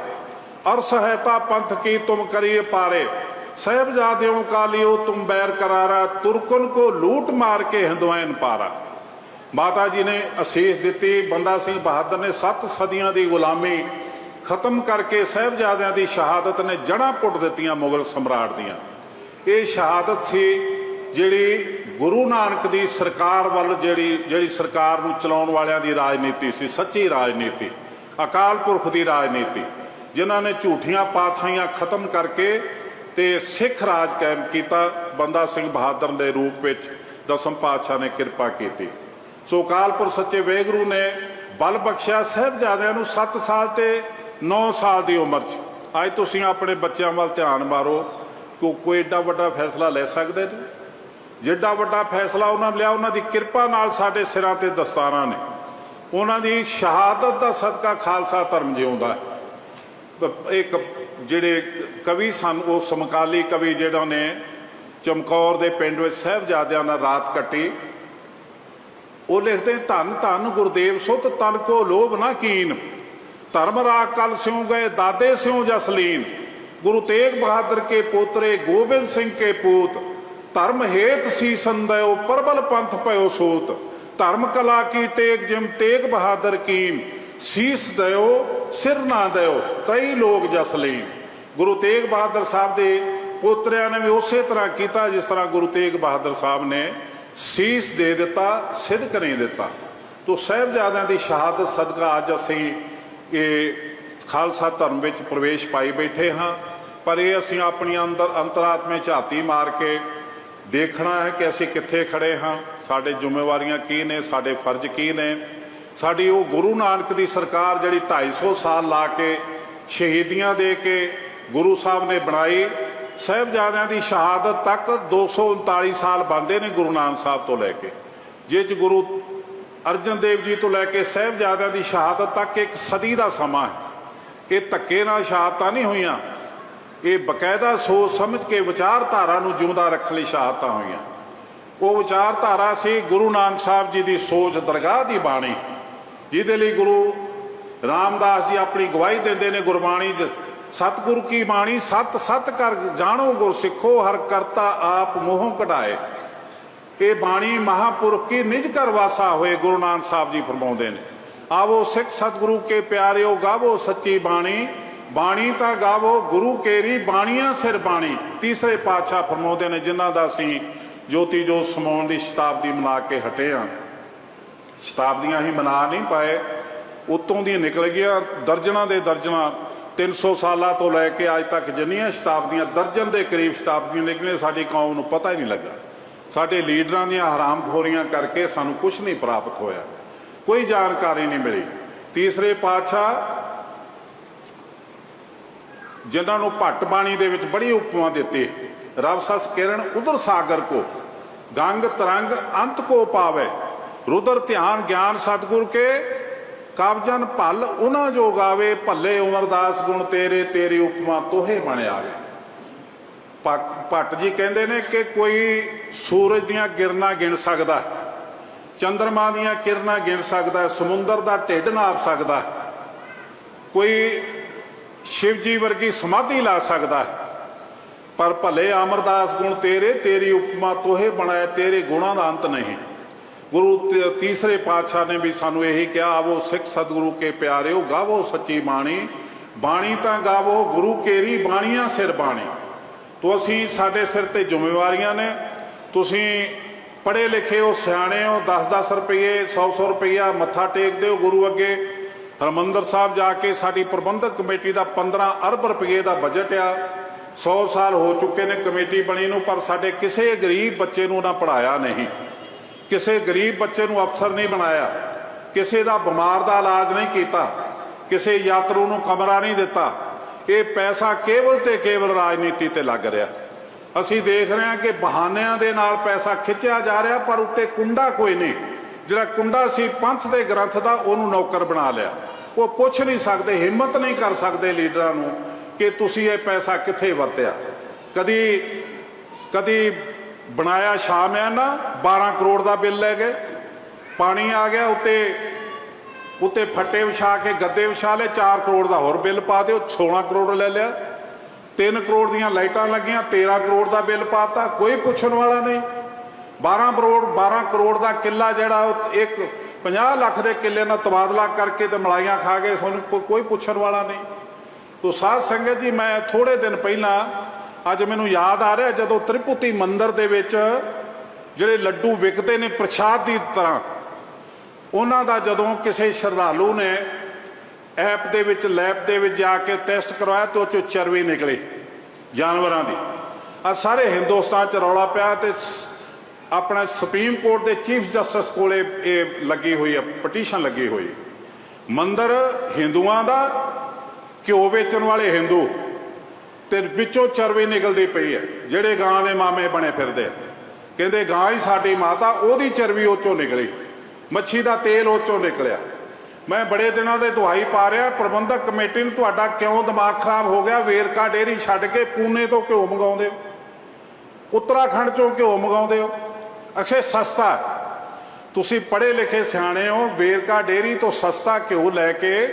ਅਰ ਸਹਾਇਤਾ ਪੰਥ ਕੀ ਤੁਮ ਕਰੀਏ ਪਾਰੇ। ਸਾਹਿਬਜ਼ਾਦਿਓਂ ਕਾ ਲਿਓ ਤੁਮ ਬੈਰ ਕਰਾਰਾ, ਤੁਰਕਨ ਕੋ ਲੂਟ ਮਾਰ ਕੇ ਹਿੰਦੁਆਇਨ ਪਾਰਾ। ਮਾਤਾ ਜੀ ਨੇ ਅਸੀਸ ਦਿੱਤੀ। ਬੰਦਾ ਸਿੰਘ ਬਹਾਦਰ ਨੇ 7 ਸਦੀਆਂ ਦੀ ਗੁਲਾਮੀ ਖਤਮ ਕਰਕੇ ਸਾਹਿਬਜ਼ਾਦਿਆਂ ਦੀ ਸ਼ਹਾਦਤ ਨੇ ਜੜਾਂ ਪੁੱਟ ਦਿੱਤੀਆਂ ਮੁਗਲ ਸਮਰਾਟ ਦੀਆਂ। ਇਹ ਸ਼ਹਾਦਤ ਸੀ ਜਿਹੜੀ ਗੁਰੂ ਨਾਨਕ ਦੀ ਸਰਕਾਰ ਵੱਲ ਜਿਹੜੀ ਜਿਹੜੀ ਸਰਕਾਰ ਨੂੰ ਚਲਾਉਣ ਵਾਲਿਆਂ ਦੀ ਰਾਜਨੀਤੀ ਸੀ, ਸੱਚੀ ਰਾਜਨੀਤੀ, ਅਕਾਲ ਪੁਰਖ ਦੀ ਰਾਜਨੀਤੀ, ਜਿਨ੍ਹਾਂ ਨੇ ਝੂਠੀਆਂ ਪਾਤਸ਼ਾਹੀਆਂ ਖਤਮ ਕਰਕੇ ਤੇ ਸਿੱਖ ਰਾਜ ਕਾਇਮ ਕੀਤਾ, ਬੰਦਾ ਸਿੰਘ ਬਹਾਦਰ ਦੇ ਰੂਪ ਵਿੱਚ ਦਸਮ ਪਾਤਸ਼ਾਹ ਨੇ ਕਿਰਪਾ ਕੀਤੀ। ਸੋ ਅਕਾਲਪੁਰ ਸੱਚੇ ਵੇਗਰੂ ਨੇ ਬਲ ਬਖਸ਼ਿਆ, ਸਾਹਿਬਜ਼ਾਦਿਆਂ ਨੂੰ 7 ਸਾਲ ਤੇ 9 ਸਾਲ ਦੀ ਉਮਰ 'ਚ। ਅੱਜ ਤੁਸੀਂ ਆਪਣੇ ਬੱਚਿਆਂ ਵੱਲ ਧਿਆਨ ਮਾਰੋ, ਕਿ ਕੋਈ ਏਡਾ ਵੱਡਾ ਫੈਸਲਾ ਲੈ ਸਕਦੇ ਨੇ? ਜਿੱਡਾ ਵੱਡਾ ਫੈਸਲਾ ਉਹਨਾਂ ਨੇ ਲਿਆ, ਉਹਨਾਂ ਦੀ ਕਿਰਪਾ ਨਾਲ ਸਾਡੇ ਸਿਰਾਂ ਤੇ ਦਸਤਾਰਾਂ ਨੇ। ਉਹਨਾਂ ਦੀ ਸ਼ਹਾਦਤ ਦਾ ਸਦਕਾ ਖਾਲਸਾ ਧਰਮ ਜਿਉਂਦਾ ਹੈ। ਇੱਕ ਜਿਹੜੇ ਕਵੀ ਸਨ, ਉਹ ਸਮਕਾਲੀ ਕਵੀ ਜਿਹੜਾ ਨੇ, ਚਮਕੌਰ ਦੇ ਪਿੰਡ ਵਿੱਚ ਸਾਹਿਬਜ਼ਾਦਿਆਂ ਨਾਲ ਰਾਤ ਕੱਟੀ। ਉਹ ਲਿਖਦੇ, ਧੰਨ ਧੰਨ ਗੁਰਦੇਵ ਸੁਤ, ਤਨ ਕੋ ਲੋਭ ਨਾ ਕੀਨ। ਧਰਮ ਰਾਗ ਕਲ ਸਿਉ ਗਏ, ਦਾਦੇ ਸਿਉ ਜਸਲੀਨ। ਗੁਰੂ ਤੇਗ ਬਹਾਦਰ ਕੇ ਪੋਤਰੇ ਗੋਬਿੰਦ ਸਿੰਘ ਕੇ ਪੂਤ। ਧਰਮ ਹੇਤ ਸੀ ਸੰਦਇਓ, ਪਰਬਲ ਪੰਥ ਭਇਓ ਸੂਤ। ਧਰਮ ਕਲਾ ਕੀ ਟੇਕ ਜਿਮ ਤੇਗ ਬਹਾਦਰ ਕੀਮ। ਸੀਸ ਦਇਓ ਸਿਰ ਨਾ ਦਇਓ ਤਈ ਲੋਕ ਜਸਲੀਨ। ਗੁਰੂ ਤੇਗ ਬਹਾਦਰ ਸਾਹਿਬ ਦੇ ਪੋਤਰਿਆਂ ਨੇ ਵੀ ਉਸੇ ਤਰ੍ਹਾਂ ਕੀਤਾ, ਜਿਸ ਤਰ੍ਹਾਂ ਗੁਰੂ ਤੇਗ ਬਹਾਦਰ ਸਾਹਿਬ ਨੇ ਸੀਸ ਦੇ ਦਿੱਤਾ ਸਿੱਧ ਕਰੇ ਦਿੱਤਾ। ਤੋ ਸਾਹਿਬਜ਼ਾਦਿਆਂ ਦੀ ਸ਼ਹਾਦਤ, ਸਦਕਾ ਅੱਜ ਅਸੀਂ ਇਹ ਖਾਲਸਾ ਧਰਮ ਵਿੱਚ ਪ੍ਰਵੇਸ਼ ਪਾਈ ਬੈਠੇ ਹਾਂ, ਪਰ ਇਹ ਅਸੀਂ ਆਪਣੀ ਅੰਦਰ ਅੰਤਰਾਤਮੇ ਝਾਤੀ ਮਾਰ ਕੇ ਦੇਖਣਾ ਹੈ ਕਿ ਅਸੀਂ ਕਿੱਥੇ ਖੜੇ ਹਾਂ, ਸਾਡੇ ਜ਼ਿੰਮੇਵਾਰੀਆਂ ਕੀ ਨੇ, ਸਾਡੇ ਫਰਜ਼ ਕੀ ਨੇ। ਸਾਡੀ ਉਹ ਗੁਰੂ ਨਾਨਕ ਦੀ ਸਰਕਾਰ ਜਿਹੜੀ 250 ਸਾਲ ਲਾ ਕੇ ਸ਼ਹੀਦੀਆਂ ਦੇ ਕੇ ਗੁਰੂ ਸਾਹਿਬ ਨੇ ਬਣਾਈ, ਸਾਹਿਬਜ਼ਾਦਿਆਂ ਦੀ ਸ਼ਹਾਦਤ ਤੱਕ 239 ਸਾਲ ਬੰਦੇ ਨੇ ਗੁਰੂ ਨਾਨਕ ਸਾਹਿਬ ਤੋਂ ਲੈ ਕੇ। ਜਿਸ ਚ ਗੁਰੂ ਅਰਜਨ ਦੇਵ ਜੀ ਤੋਂ ਲੈ ਕੇ ਸਾਹਿਬਜ਼ਾਦਿਆਂ ਦੀ ਸ਼ਹਾਦਤ ਤੱਕ ਇੱਕ ਸਦੀ ਦਾ ਸਮਾਂ ਹੈ। ਇਹ ਧੱਕੇ ਨਾਲ ਸ਼ਹਾਦਤਾਂ ਨਹੀਂ ਹੋਈਆਂ। ਇਹ ਬਕਾਇਦਾ ਸੋਚ ਸਮਝ ਕੇ ਵਿਚਾਰਧਾਰਾ ਨੂੰ ਜਿਉਂਦਾ ਰੱਖਣ ਲਈ ਸ਼ਹਾਦਤਾਂ ਹੋਈਆਂ। ਉਹ ਵਿਚਾਰਧਾਰਾ ਸੀ ਗੁਰੂ ਨਾਨਕ ਸਾਹਿਬ ਜੀ ਦੀ ਸੋਚ ਦਰਗਾਹ ਦੀ ਬਾਣੀ, ਜਿਹਦੇ ਲਈ ਗੁਰੂ ਰਾਮਦਾਸ ਜੀ ਆਪਣੀ ਗਵਾਹੀ ਦਿੰਦੇ ਨੇ, ਗੁਰਬਾਣੀ 'ਚ, ਸਤਿਗੁਰੂ ਕੀ ਬਾਣੀ ਸਤ ਸਤ ਕਰ ਜਾਣੋ ਗੁਰ ਸਿੱਖੋ ਹਰ ਕਰਤਾ ਆਪ ਮੋਹ ਕਢਾਏ। ਇਹ ਬਾਣੀ ਮਹਾਪੁਰਖ ਕੀ ਨਿਜ ਘਰ ਵਾਸਾ ਹੋਏ ਗੁਰੂ ਨਾਨਕ ਸਾਹਿਬ ਜੀ ਫਰਮਾਉਂਦੇ ਨੇ। ਆਵੋ ਸਿੱਖ ਸਤਿਗੁਰੂ ਕੇ ਪਿਆਰਿਓ, ਗਾਵੋ ਸੱਚੀ ਬਾਣੀ। ਬਾਣੀ ਤਾਂ ਗਾਵੋ, ਗੁਰੂ ਕੇਰੀ ਬਾਣੀਆਂ ਸਿਰ ਬਾਣੀ। ਤੀਸਰੇ ਪਾਤਸ਼ਾਹ ਫਰਮਾਉਂਦੇ ਨੇ, ਜਿਨ੍ਹਾਂ ਦਾ ਅਸੀਂ ਜੋਤੀ ਜੋਤ ਸਮਾਉਣ ਦੀ ਸ਼ਤਾਬਦੀ ਮਨਾ ਕੇ ਹਟੇ ਹਾਂ ਸ਼ਤਾਬਦੀਆਂ ਹੀ ਮਨਾ ਨਹੀਂ ਪਾਏ। ਉਤੋਂ ਦੀ ਨਿਕਲ ਗਿਆ ਦਰਜਨਾਂ ਦੇ ਦਰਜਨਾਂ 300 ਸਾਲਾਂ ਤੋਂ ਲੈ ਕੇ ਅੱਜ ਤੱਕ ਜਿੰਨੀਆਂ ਸ਼ਤਾਬਦੀਆਂ, ਦਰਜਨ ਦੇ ਕਰੀਬ ਸ਼ਤਾਬਦੀਆਂ ਨਿਕਲੀਆਂ, ਸਾਡੀ ਕੌਮ ਨੂੰ ਪਤਾ ਹੀ ਨਹੀਂ ਲੱਗਾ। ਸਾਡੇ ਲੀਡਰਾਂ ਦੀਆਂ ਹਰਾਮਖੋਰੀਆਂ ਕਰਕੇ ਸਾਨੂੰ ਕੁਝ ਨਹੀਂ ਪ੍ਰਾਪਤ ਹੋਇਆ। ਕੋਈ ਜਾਣਕਾਰੀ ਨਹੀਂ ਮਿਲੀ। ਤੀਸਰੇ ਪਾਤਸ਼ਾਹ ਜਿਨ੍ਹਾਂ ਨੂੰ ਭੱਟ ਬਾਣੀ ਦੇ ਵਿੱਚ ਬੜੀ ਉਪਮਾ ਦਿੱਤੀ, ਰਬ ਸਸ ਕਿਰਨ ਉਧਰ ਸਾਗਰ ਕੋ, ਗੰਗ ਤਰੰਗ ਅੰਤ ਕੋ ਪਾਵੇ ਰੁਦਰ ਧਿਆਨ ਗਿਆਨ ਸਤਿਗੁਰ ਕੇ ਕਬਜਨ ਭਲ ਉਹਨਾਂ ਜੋ ਗਾਵੇ ਭੱਲੇ ਉਮਰਦਾਸ ਗੁਣ ਤੇਰੇ, ਤੇਰੀ ਉਪਮਾ ਤੋਹੇ ਬਣ ਆਵੇ। ਭੱਟ ਭੱਟ ਜੀ ਕਹਿੰਦੇ ਨੇ ਕਿ ਕੋਈ ਸੂਰਜ ਦੀਆਂ ਕਿਰਨਾਂ ਗਿਣ ਸਕਦਾ ਹੈ, ਚੰ드ਰਮਾ ਦੀਆਂ ਕਿਰਨਾਂ ਗਿਣ ਸਕਦਾ ਸਮੁੰਦਰ ਦਾ ਢਿੱਡ ਨਾਪ ਸਕਦਾ ਕੋਈ ਸ਼ਿਵ ਜੀ ਵਰਗੀ ਸਮਾਧੀ ਲਾ ਸਕਦਾ ਪਰ ਭਲੇ ਅਮਰਦਾਸ ਗੁਣ ਤੇਰੇ ਤੇਰੀ ਉਪਮਾ ਤੋਹੇ ਬਣਾਇਆ ਤੇਰੇ ਗੁਣਾਂ ਦਾ ਅੰਤ ਨਹੀਂ। ਗੁਰੂ ਤੀਸਰੇ ਪਾਤਸ਼ਾਹ ਨੇ ਵੀ ਸਾਨੂੰ ਇਹੀ ਕਿਹਾ ਆਵੋ ਸਿੱਖ ਸਤਿਗੁਰੂ ਕੇ ਪਿਆਰਿਓ ਗਾਵੋ ਸੱਚੀ ਬਾਣੀ ਬਾਣੀ ਤਾਂ ਗਾਵੋ ਗੁਰੂ ਕੇਰੀ ਬਾਣੀਆਂ ਸਿਰ ਬਾਣੀ। ਤੋ ਅਸੀਂ ਸਾਡੇ ਸਿਰ ਤੇ ਜ਼ਿੰਮੇਵਾਰੀਆਂ ਨੇ। ਤੁਸੀਂ ਪੜ੍ਹੇ ਲਿਖੇ ਹੋ, ਸਿਆਣੇ ਹੋ 10-10 ਰੁਪਏ 100-100 ਰੁਪਈਆ ਮੱਥਾ ਟੇਕਦੇ ਹੋ ਗੁਰੂ ਅੱਗੇ। ਹਰਮੰਦਰ ਸਾਹਿਬ ਜਾ ਕੇ ਸਾਡੀ ਪ੍ਰਬੰਧਕ ਕਮੇਟੀ ਦਾ 15 ਅਰਬ ਰੁਪਏ ਦਾ ਬਜਟ ਆ। 100 ਸਾਲ ਹੋ ਚੁੱਕੇ ਨੇ ਕਮੇਟੀ ਬਣੀ ਨੂੰ, ਪਰ ਸਾਡੇ ਕਿਸੇ ਗਰੀਬ ਬੱਚੇ ਨੂੰ ਨਾ ਪੜਾਇਆ ਨਹੀਂ। ਕਿਸੇ ਗਰੀਬ ਬੱਚੇ ਨੂੰ ਅਫਸਰ ਨਹੀਂ ਬਣਾਇਆ। ਕਿਸੇ ਦਾ ਬਿਮਾਰ ਦਾ ਇਲਾਜ ਨਹੀਂ ਕੀਤਾ। ਕਿਸੇ ਯਾਤਰੂ ਨੂੰ ਕਮਰਾ ਨਹੀਂ ਦਿੱਤਾ। ਇਹ ਪੈਸਾ ਕੇਵਲ ਤੇ ਕੇਵਲ ਰਾਜਨੀਤੀ ਤੇ ਲੱਗ ਰਿਹਾ। ਅਸੀਂ ਦੇਖ ਰਹੇ ਹਾਂ ਕਿ ਬਹਾਨਿਆਂ ਦੇ ਨਾਲ ਪੈਸਾ ਖਿੱਚਿਆ ਜਾ ਰਿਹਾ, ਪਰ ਉੱਤੇ ਕੁੰਡਾ ਕੋਈ ਨਹੀਂ। ਜਿਹੜਾ ਕੁੰਡਾ ਸੀ, ਪੰਥ ਦੇ ਗ੍ਰੰਥ ਦਾ, ਉਹਨੂੰ ਨੌਕਰ ਬਣਾ ਲਿਆ। ਉਹ ਪੁੱਛ ਨਹੀਂ ਸਕਦੇ, ਹਿੰਮਤ ਨਹੀਂ ਕਰ ਸਕਦੇ ਲੀਡਰਾਂ ਨੂੰ ਕਿ ਤੁਸੀਂ ਇਹ ਪੈਸਾ ਕਿੱਥੇ ਵਰਤਿਆ। ਕਦੀ ਕਦੀ ਬਣਾਇਆ ਸ਼ਾਮਿਆਨਾ 12 ਕਰੋੜ ਦਾ ਬਿੱਲ ਲੈ ਗਏ, ਪਾਣੀ ਆ ਗਿਆ, ਉੱਤੇ ਉੱਤੇ ਫੱਟੇ ਵਿਛਾ ਕੇ, ਗੱਦੇ ਵਿਛਾ ਲਏ 4 ਕਰੋੜ ਦਾ ਹੋਰ ਬਿੱਲ ਪਾ ਦਿਓ 16 ਕਰੋੜ ਲੈ ਲਿਆ। 3 ਕਰੋੜ ਦੀਆਂ ਲਾਈਟਾਂ ਲੱਗੀਆਂ 13 ਕਰੋੜ ਦਾ ਬਿੱਲ ਪਾਤਾ, ਕੋਈ ਪੁੱਛਣ ਵਾਲਾ ਨਹੀਂ। 12 ਕਰੋੜ 12 ਕਰੋੜ ਦਾ ਕਿੱਲਾ ਜਿਹੜਾ ਉਹ ਇੱਕ 50 ਲੱਖ ਦੇ ਕਿੱਲੇ ਨਾਲ ਤਬਾਦਲਾ ਕਰਕੇ ਤੇ ਮਲਾਈਆਂ ਖਾ ਕੇ ਤੁਹਾਨੂੰ ਕੋਈ ਪੁੱਛਣ ਵਾਲਾ ਨਹੀਂ। ਤੋ ਸਾਧ ਸੰਗਤ ਜੀ, ਮੈਂ ਥੋੜੇ ਦਿਨ ਪਹਿਲਾਂ ਅੱਜ ਮੈਨੂੰ ਯਾਦ ਆ ਰਿਹਾ, ਜਦੋਂ ਤ੍ਰਿਪੁਤੀ ਮੰਦਿਰ ਦੇ ਵਿੱਚ ਜਿਹੜੇ ਲੱਡੂ ਵਿਕਦੇ ਨੇ ਪ੍ਰਸ਼ਾਦ ਦੀ ਤਰ੍ਹਾਂ ਉਹਨਾਂ ਦਾ ਜਦੋਂ ਕਿਸੇ ਸ਼ਰਧਾਲੂ ਨੇ ਐਪ ਦੇ ਵਿੱਚ, ਲੈਬ ਦੇ ਵਿੱਚ ਜਾ ਕੇ ਟੈਸਟ ਕਰਵਾਇਆ ਤੇ ਉਹ ਚੋਂ ਚਰਬੀ ਨਿਕਲੀ ਜਾਨਵਰਾਂ ਦੀ। ਆ ਸਾਰੇ ਹਿੰਦੁਸਤਾਨ ਚ ਰੌਲਾ ਪਿਆ ਤੇ ਆਪਣਾ ਸੁਪਰੀਮ ਕੋਰਟ ਦੇ ਚੀਫ ਜਸਟਿਸ ਕੋਲੇ ਇਹ ਲੱਗੀ ਹੋਈ ਹੈ ਪਟੀਸ਼ਨ ਲੱਗੀ ਹੋਈ। ਮੰਦਰ ਹਿੰਦੂਆਂ ਦਾ, ਘਿਓ ਵੇਚਣ ਵਾਲੇ ਹਿੰਦੂ ਤੇ ਵਿੱਚੋਂ ਚਰਬੀ ਨਿਕਲਦੀ ਪਈ ਹੈ ਜਿਹੜੇ ਗਾਂ ਦੇ ਮਾਮੇ ਬਣੇ ਫਿਰਦੇ ਆ। ਕਹਿੰਦੇ ਗਾਂ ਹੀ ਸਾਡੀ ਮਾਤਾ, ਉਹਦੀ ਚਰਬੀ ਉਹ ਚੋਂ ਨਿਕਲੀ। ਮੱਛੀ ਦਾ ਤੇਲ ਉਹ ਚੋਂ ਨਿਕਲਿਆ। ਮੈਂ ਬੜੇ ਦਿਨਾਂ ਦੇ ਦਵਾਈ ਪਾ ਰਿਹਾ, ਪ੍ਰਬੰਧਕ ਕਮੇਟੀ ਨੂੰ ਤੁਹਾਡਾ ਕਿਉਂ ਦਿਮਾਗ ਖਰਾਬ ਹੋ ਗਿਆ? ਵੇਰਕਾ ਡੇਰੀ ਛੱਡ ਕੇ ਪੂਨੇ ਤੋਂ ਘਿਓ ਮੰਗਾਉਂਦੇ ਹੋ? ਉੱਤਰਾਖੰਡ ਚੋਂ ਘਿਓ ਮੰਗਾਉਂਦੇ ਹੋ? ਅਖੇ ਸਸਤਾ ਤੁਸੀਂ ਪੜ੍ਹੇ ਲਿਖੇ ਸਿਆਣੇ ਹੋ, ਵੇਰਕਾ ਡੇਰੀ ਤੋਂ ਸਸਤਾ ਘਿਓ ਲੈ ਕੇ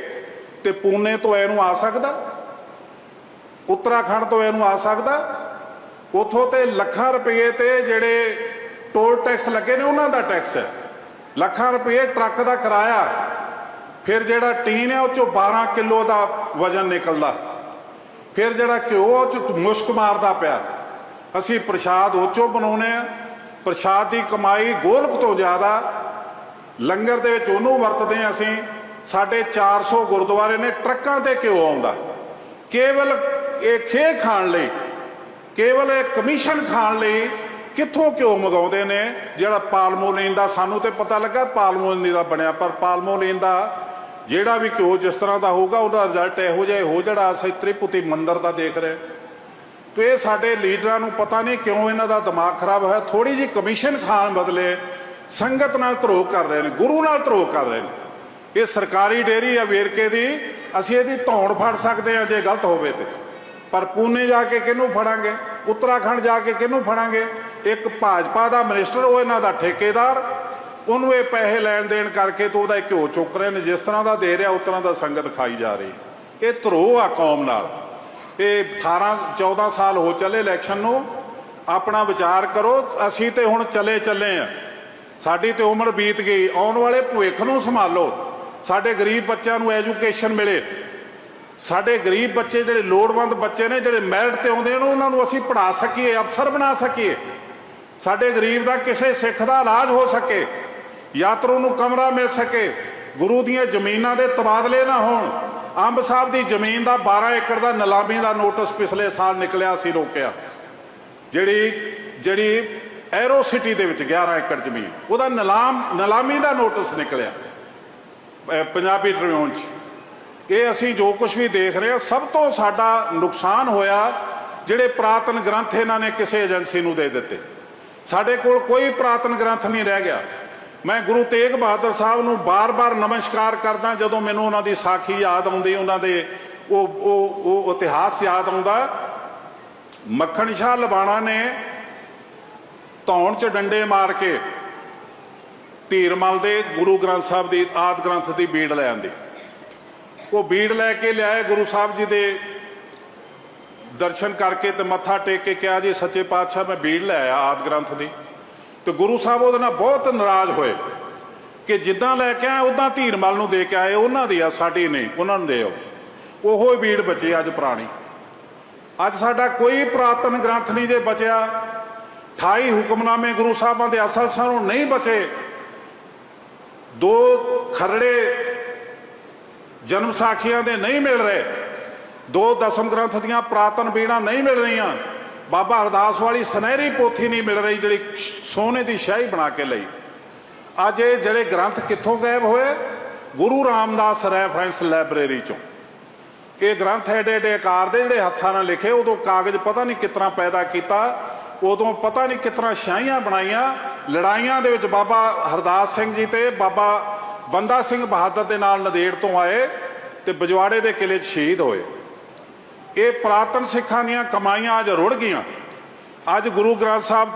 ਤੇ ਪੂਨੇ ਤੋਂ ਇਹਨੂੰ ਆ ਸਕਦਾ? ਉੱਤਰਾਖੰਡ ਤੋਂ ਇਹਨੂੰ ਆ ਸਕਦਾ? ਉਥੋਂ ਤੇ ਲੱਖਾਂ ਰੁਪਏ ਤੇ ਜਿਹੜੇ ਟੋਲ ਟੈਕਸ ਲੱਗੇ ਨੇ, ਉਹਨਾਂ ਦਾ ਟੈਕਸ ਹੈ। ਲੱਖਾਂ ਰੁਪਏ ਟਰੱਕ ਦਾ ਕਿਰਾਇਆ, ਫਿਰ ਜਿਹੜਾ ਟੀਨ ਹੈ ਉਹ ਚੋਂ 12 ਕਿਲੋ ਦਾ ਵਜ਼ਨ ਨਿਕਲਦਾ। ਫਿਰ ਜਿਹੜਾ ਘਿਓ ਉਹ ਚ ਮੁਸ਼ਕ ਮਾਰਦਾ ਪਿਆ। ਅਸੀਂ ਪ੍ਰਸ਼ਾਦ ਉਹ ਚੋਂ ਬਣਾਉਨੇ ਆ ਪ੍ਰਸ਼ਾਦ ਦੀ ਕਮਾਈ ਗੋਲਕ ਤੋਂ ਜ਼ਿਆਦਾ। ਲੰਗਰ ਦੇ ਵਿੱਚ ਉਹਨੂੰ ਵਰਤਦੇ ਹਾਂ ਅਸੀਂ। ਸਾਡੇ 400 ਗੁਰਦੁਆਰੇ ਨੇ ਟਰੱਕਾਂ ਤੇ ਘਿਓ ਆਉਂਦਾ। ਕੇਵਲ ਇਹ ਖੇ ਖਾਣ ਲਈ, ਕੇਵਲ ਇਹ ਕਮਿਸ਼ਨ ਖਾਣ ਲਈ ਕਿੱਥੋਂ ਘਿਓ ਮੰਗਾਉਂਦੇ ਨੇ? ਜਿਹੜਾ ਪਾਲਮੋਲੀਨ ਦਾ ਸਾਨੂੰ ਤੇ ਪਤਾ ਲੱਗਾ ਪਾਲਮੋਲੀਨ ਦਾ ਬਣਿਆ, ਪਰ ਪਾਲਮੋਲੀਨ ਦਾ ਜਿਹੜਾ ਵੀ ਘਿਓ ਜਿਸ ਤਰ੍ਹਾਂ ਦਾ ਹੋਊਗਾ, ਉਹਦਾ ਰਿਜ਼ਲਟ ਇਹੋ ਜਿਹਾ ਹੀ ਹੋ ਜਿਹੜਾ ਅਸੀਂ ਤ੍ਰਿਪੁਤੀ ਮੰਦਰ ਦਾ ਦੇਖ ਰਹੇ ਤੇ ਇਹ ਸਾਡੇ ਲੀਡਰਾਂ ਨੂੰ ਪਤਾ ਨਹੀਂ ਕਿਉਂ ਇਹਨਾਂ ਦਾ ਦਿਮਾਗ ਖਰਾਬ ਹੋਇਆ ਥੋੜੀ ਜੀ ਕਮਿਸ਼ਨ ਖਾਣ ਬਦਲੇ ਸੰਗਤ ਨਾਲ ਧਰੋਹ ਕਰ ਰਹੇ ਨੇ, ਗੁਰੂ ਨਾਲ ਧਰੋਹ ਕਰ ਰਹੇ ਨੇ। ਇਹ ਸਰਕਾਰੀ ਡੇਰੀ ਆ ਵੇਰਕੇ ਦੀ, ਅਸੀਂ ਇਹਦੀ ਧੌਣ ਫੜ ਸਕਦੇ ਆ ਜੇ ਗਲਤ ਹੋਵੇ ਤੇ। ਪਰ ਪੂਨੇ ਜਾ ਕੇ ਕਿਹਨੂੰ ਫੜਾਂਗੇ? ਉੱਤਰਾਖੰਡ ਜਾ ਕੇ ਕਿਹਨੂੰ ਫੜਾਂਗੇ? ਇੱਕ ਭਾਜਪਾ ਦਾ ਮਿਨਿਸਟਰ, ਉਹ ਇਹਨਾਂ ਦਾ ਠੇਕੇਦਾਰ, ਉਹਨੂੰ ਇਹ ਪੈਸੇ ਲੈਣ ਦੇਣ ਕਰਕੇ ਤੋਂ ਉਹਦਾ ਘਿਓ ਚੁੱਕ ਰਹੇ ਨੇ, ਜਿਸ ਤਰ੍ਹਾਂ ਦਾ ਦੇ ਰਿਹਾ, ਉਸ ਤਰ੍ਹਾਂ ਦਾ ਸੰਗਤ ਖਾਈ ਜਾ ਰਹੀ ਇਹ ਧਰੋਹ ਆ ਕੌਮ ਨਾਲ। ਇਹ 18 14 ਸਾਲ ਹੋ ਚੱਲੇ ਇਲੈਕਸ਼ਨ ਨੂੰ, ਆਪਣਾ ਵਿਚਾਰ ਕਰੋ, ਅਸੀਂ ਤੇ ਹੁਣ ਚਲੇ ਚੱਲੇ ਆ। ਸਾਡੀ ਤੇ ਉਮਰ ਬੀਤ ਗਈ, ਆਉਣ ਵਾਲੇ ਭਵਿੱਖ ਨੂੰ ਸੰਭਾਲੋ। ਸਾਡੇ ਗਰੀਬ ਬੱਚਿਆਂ ਨੂੰ ਐਜੂਕੇਸ਼ਨ ਮਿਲੇ। ਸਾਡੇ ਗਰੀਬ ਬੱਚੇ ਜਿਹੜੇ ਲੋੜਵੰਦ ਬੱਚੇ ਨੇ, ਜਿਹੜੇ ਮੈਰਿਟ ਤੇ ਆਉਂਦੇ ਨੇ, ਉਹਨਾਂ ਨੂੰ ਅਸੀਂ ਪੜ੍ਹਾ ਸਕੀਏ, ਅਫਸਰ ਬਣਾ ਸਕੀਏ। ਸਾਡੇ ਗਰੀਬ ਦਾ ਕਿਸੇ ਸਿੱਖ ਦਾ ਇਲਾਜ ਹੋ ਸਕੇ, ਯਾਤਰੂ ਨੂੰ ਕਮਰਾ ਮਿਲ ਸਕੇ, ਗੁਰੂ ਦੀਆਂ ਜ਼ਮੀਨਾਂ ਦੇ ਤਬਾਦਲੇ ਨਾ ਹੋਣ। ਅੰਬ ਸਾਹਿਬ ਦੀ ਜ਼ਮੀਨ ਦਾ 12 ਏਕੜ ਦਾ ਨਿਲਾਮੀ ਦਾ ਨੋਟਿਸ ਪਿਛਲੇ ਸਾਲ ਨਿਕਲਿਆ ਸੀ ਰੋਕਿਆ। ਜਿਹੜੀ ਜਿਹੜੀ ਐਰੋ ਸਿਟੀ ਦੇ ਵਿੱਚ 11 ਏਕੜ ਜ਼ਮੀਨ, ਉਹਦਾ ਨਿਲਾਮ, ਨਿਲਾਮੀ ਦਾ ਨੋਟਿਸ ਨਿਕਲਿਆ ਪੰਜਾਬੀ ਟ੍ਰਿਬਿਊਨ 'ਚ। ਇਹ ਅਸੀਂ ਜੋ ਕੁਝ ਵੀ ਦੇਖ ਰਹੇ ਹਾਂ, ਸਭ ਤੋਂ ਸਾਡਾ ਨੁਕਸਾਨ ਹੋਇਆ, ਜਿਹੜੇ ਪ੍ਰਾਤਨ ਗ੍ਰੰਥ ਇਹਨਾਂ ਨੇ ਕਿਸੇ ਏਜੰਸੀ ਨੂੰ ਦੇ ਦਿੱਤੇ। ਸਾਡੇ ਕੋਲ ਕੋਈ ਪ੍ਰਾਤਨ ਗ੍ਰੰਥ ਨਹੀਂ ਰਹਿ ਗਿਆ। ਮੈਂ ਗੁਰੂ ਤੇਗ ਬਹਾਦਰ ਸਾਹਿਬ ਨੂੰ ਬਾਰ-ਬਾਰ ਨਮਸਕਾਰ ਕਰਦਾ ਜਦੋਂ ਮੈਨੂੰ ਉਹਨਾਂ ਦੀ ਸਾਖੀ ਯਾਦ ਆਉਂਦੀ, ਉਹਨਾਂ ਦੇ ਉਹ ਉਹ ਉਹ ਇਤਿਹਾਸ ਯਾਦ ਆਉਂਦਾ। ਮੱਖਣ ਸ਼ਾਹ ਲਬਾਣਾ ਨੇ ਧੌਣ 'ਚ ਡੰਡੇ ਮਾਰ ਕੇ ਧੀਰਮਲ ਦੇ ਗੁਰੂ ਗ੍ਰੰਥ ਸਾਹਿਬ ਦੀ ਆਦ ਗ੍ਰੰਥ ਦੀ ਬੀੜ ਲੈ ਆਂਦੀ। ਉਹ ਬੀੜ ਲੈ ਕੇ ਲਿਆਏ ਗੁਰੂ ਸਾਹਿਬ ਜੀ ਦੇ ਦਰਸ਼ਨ ਕਰਕੇ ਤੇ ਮੱਥਾ ਟੇਕ ਕੇ ਕਿਹਾ ਜੀ, ਸੱਚੇ ਪਾਤਸ਼ਾਹ, ਮੈਂ ਬੀੜ ਲੈ ਆਇਆ ਆਦ ਗ੍ਰੰਥ ਦੀ। ਤੇ ਗੁਰੂ ਸਾਹਿਬ ਉਹਦੇ ਨਾਲ ਬਹੁਤ ਨਾਰਾਜ਼ ਹੋਏ ਕਿ ਜਿੱਦਾਂ ਲੈ ਕੇ ਆਏ ਉਦਾਂ ਧੀਰਮਲ ਨੂੰ ਦੇ ਕੇ ਆਏ, ਉਹਨਾਂ ਦੀ ਆ, ਸਾਡੀ ਨਹੀਂ, ਉਹਨਾਂ ਨੂੰ ਦਿਓ। ਉਹੋ ਹੀ ਬੀੜ ਬਚੇ ਅੱਜ ਪੁਰਾਣੀ। ਅੱਜ ਸਾਡਾ ਕੋਈ ਪ੍ਰਾਤਨ ਗ੍ਰੰਥ ਨਹੀਂ ਜੇ ਬਚਿਆ। 28 ਹੁਕਮਨਾਮੇ ਗੁਰੂ ਸਾਹਿਬਾਂ ਦੇ ਅਸਲ ਸਾਨੂੰ ਨਹੀਂ ਬਚੇ। ਦੋ ਖਰੜੇ ਜਨਮ ਸਾਖੀਆਂ ਦੇ ਨਹੀਂ ਮਿਲ ਰਹੇ। ਦੋ ਦਸਮ ਗ੍ਰੰਥ ਦੀਆਂ ਪ੍ਰਾਤਨ ਬੀੜਾਂ ਨਹੀਂ ਮਿਲ ਰਹੀਆਂ। ਬਾਬਾ ਅਰਦਾਸ ਵਾਲੀ ਸੁਨਹਿਰੀ ਪੋਥੀ ਨਹੀਂ ਮਿਲ ਰਹੀ ਜਿਹੜੀ ਸੋਨੇ ਦੀ ਸ਼ਾਹੀ ਬਣਾ ਕੇ ਲਈ। ਅੱਜ ਇਹ ਜਿਹੜੇ ਗ੍ਰੰਥ ਕਿੱਥੋਂ ਗਾਇਬ ਹੋਏ? ਗੁਰੂ ਰਾਮਦਾਸ ਰੈਫਰੈਂਸ ਲਾਇਬ੍ਰੇਰੀ ਚੋਂ। ਇਹ ਗ੍ਰੰਥ ਐਡੇ ਐਡੇ ਆਕਾਰ ਦੇ ਜਿਹੜੇ ਹੱਥਾਂ ਨਾਲ ਲਿਖੇ, ਉਦੋਂ ਕਾਗਜ਼ ਪਤਾ ਨਹੀਂ ਕਿਤਨਾ ਪੈਦਾ ਕੀਤਾ, ਉਦੋਂ ਪਤਾ ਨਹੀਂ ਕਿਤਨਾ ਸ਼ਾਹੀਆਂ ਬਣਾਈਆਂ। ਲੜਾਈਆਂ ਦੇ ਵਿੱਚ ਬਾਬਾ ਹਰਦਾਸ ਸਿੰਘ ਜੀ ਤੇ ਬਾਬਾ ਬੰਦਾ ਸਿੰਘ ਬਹਾਦਰ ਦੇ ਨਾਲ ਨਦੇੜ ਤੋਂ ਆਏ ਤੇ ਬਜਵਾੜੇ ਦੇ ਕਿਲੇ 'ਚ ਸ਼ਹੀਦ ਹੋਏ। ਇਹ ਪ੍ਰਾਤਨ ਸਿੱਖਾਂ ਦੀਆਂ ਕਮਾਈਆਂ ਅੱਜ ਰੁੜ ਗਈਆਂ। ਅੱਜ ਗੁਰੂ ਗ੍ਰੰਥ ਸਾਹਿਬ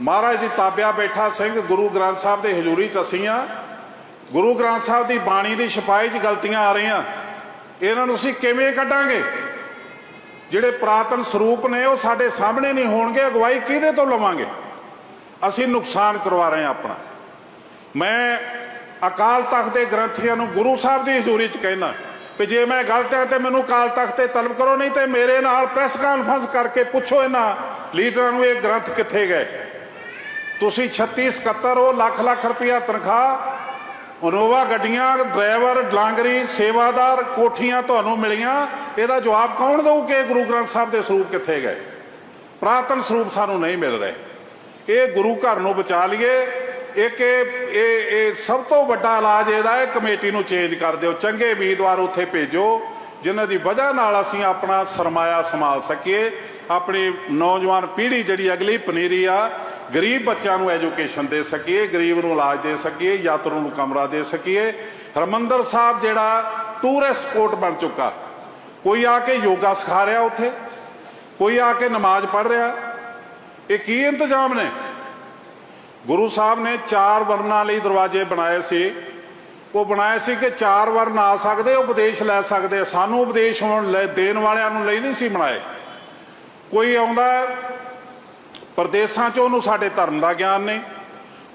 ਮਹਾਰਾਜ ਦੀ ਤਾਬਿਆ ਬੈਠਾ ਸਿੰਘ ਗੁਰੂ ਗ੍ਰੰਥ ਸਾਹਿਬ ਦੇ ਹਜ਼ੂਰੀ 'ਚ ਅਸੀਂ ਹਾਂ ਗੁਰੂ ਗ੍ਰੰਥ ਸਾਹਿਬ ਦੀ ਬਾਣੀ ਦੀ ਛਪਾਈ 'ਚ ਗਲਤੀਆਂ ਆ ਰਹੀਆਂ। ਇਹਨਾਂ ਨੂੰ ਅਸੀਂ ਕਿਵੇਂ ਕੱਢਾਂਗੇ? ਜਿਹੜੇ ਪ੍ਰਾਤਨ ਸਰੂਪ ਨੇ ਉਹ ਸਾਡੇ ਸਾਹਮਣੇ ਨਹੀਂ ਹੋਣਗੇ, ਅਗਵਾਈ ਕਿਹਦੇ ਤੋਂ ਲਵਾਂਗੇ? ਅਸੀਂ ਨੁਕਸਾਨ ਕਰਵਾ ਰਹੇ ਹਾਂ ਆਪਣਾ। ਮੈਂ ਅਕਾਲ ਤਖਤ ਦੇ ਗ੍ਰੰਥੀਆਂ ਨੂੰ ਗੁਰੂ ਸਾਹਿਬ ਦੀ ਹਜ਼ੂਰੀ 'ਚ ਕਹਿਣਾ ਕਿ ਜੇ ਮੈਂ ਗਲਤ ਹਾਂ ਤੇ ਮੈਨੂੰ ਕਾਲ ਤਖਤ ਤੇ ਤਲਬ ਕਰੋ, ਨਹੀਂ ਤੇ ਮੇਰੇ ਨਾਲ ਪ੍ਰੈਸ ਕਾਨਫਰੰਸ ਕਰਕੇ ਪੁੱਛੋ ਇਹਨਾਂ ਲੀਡਰਾਂ ਨੂੰ ਇਹ ਗ੍ਰੰਥ ਕਿੱਥੇ ਗਏ। ਤੁਸੀਂ 36 77 ਉਹ ਲੱਖ ਲੱਖ ਰੁਪਇਆ ਤਨਖਾਹ, ਅਨੋਵਾ ਗੱਡੀਆਂ, ਡਰਾਈਵਰ, ਡਲਾਂਗਰੀ, ਸੇਵਾਦਾਰ, ਕੋਠੀਆਂ ਤੁਹਾਨੂੰ ਮਿਲੀਆਂ। ਇਹਦਾ ਜਵਾਬ ਕੌਣ ਦਊ ਕਿ ਗੁਰੂ ਗ੍ਰੰਥ ਸਾਹਿਬ ਦੇ ਸਰੂਪ ਕਿੱਥੇ ਗਏ? ਪ੍ਰਾਤਨ ਸਰੂਪ ਸਾਨੂੰ ਨਹੀਂ ਮਿਲ ਰਹੇ। ਇਹ ਗੁਰੂ ਘਰ ਨੂੰ ਬਚਾ ਲਈਏ। ਇੱਕ ਇਹ ਇਹ ਸਭ ਤੋਂ ਵੱਡਾ ਇਲਾਜ ਇਹਦਾ ਹੈ ਕਮੇਟੀ ਨੂੰ ਚੇਂਜ ਕਰ ਦਿਓ। ਚੰਗੇ ਉਮੀਦਵਾਰ ਉੱਥੇ ਭੇਜੋ, ਜਿਨ੍ਹਾਂ ਦੀ ਵਜ੍ਹਾ ਨਾਲ ਅਸੀਂ ਆਪਣਾ ਸਰਮਾਇਆ ਸੰਭਾਲ ਸਕੀਏ। ਆਪਣੀ ਨੌਜਵਾਨ ਪੀੜ੍ਹੀ ਜਿਹੜੀ ਅਗਲੀ ਪਨੀਰੀ ਆ, ਗਰੀਬ ਬੱਚਿਆਂ ਨੂੰ ਐਜੂਕੇਸ਼ਨ ਦੇ ਸਕੀਏ, ਗਰੀਬ ਨੂੰ ਇਲਾਜ ਦੇ ਸਕੀਏ, ਯਾਤਰੂ ਨੂੰ ਕਮਰਾ ਦੇ ਸਕੀਏ। ਹਰਮੰਦਰ ਸਾਹਿਬ ਜਿਹੜਾ ਟੂਰਿਸਟ ਸਪੋਟ ਬਣ ਚੁੱਕਾ। ਕੋਈ ਆ ਕੇ ਯੋਗਾ ਸਿਖਾ ਰਿਹਾ ਉੱਥੇ? ਕੋਈ ਆ ਕੇ ਨਮਾਜ਼ ਪੜ੍ਹ ਰਿਹਾ? ਇਹ ਕੀ ਇੰਤਜ਼ਾਮ ਨੇ? ਗੁਰੂ ਸਾਹਿਬ ਨੇ ਚਾਰ ਵਰਨਾਂ ਲਈ ਦਰਵਾਜ਼ੇ ਬਣਾਏ ਸੀ। ਉਹ ਬਣਾਏ ਸੀ ਕਿ ਚਾਰ ਵਰਨ ਆ ਸਕਦੇ ਉਹ ਉਪਦੇਸ਼ ਲੈ ਸਕਦੇ। ਸਾਨੂੰ ਉਪਦੇਸ਼ ਹੋਣ ਲੈ, ਦੇਣ ਵਾਲਿਆਂ ਨੂੰ ਲਈ ਨਹੀਂ ਸੀ ਬਣਾਏ। ਕੋਈ ਆਉਂਦਾ ਪ੍ਰਦੇਸ਼ਾਂ 'ਚ ਉਹਨੂੰ ਸਾਡੇ ਧਰਮ ਦਾ ਗਿਆਨ ਨਹੀਂ।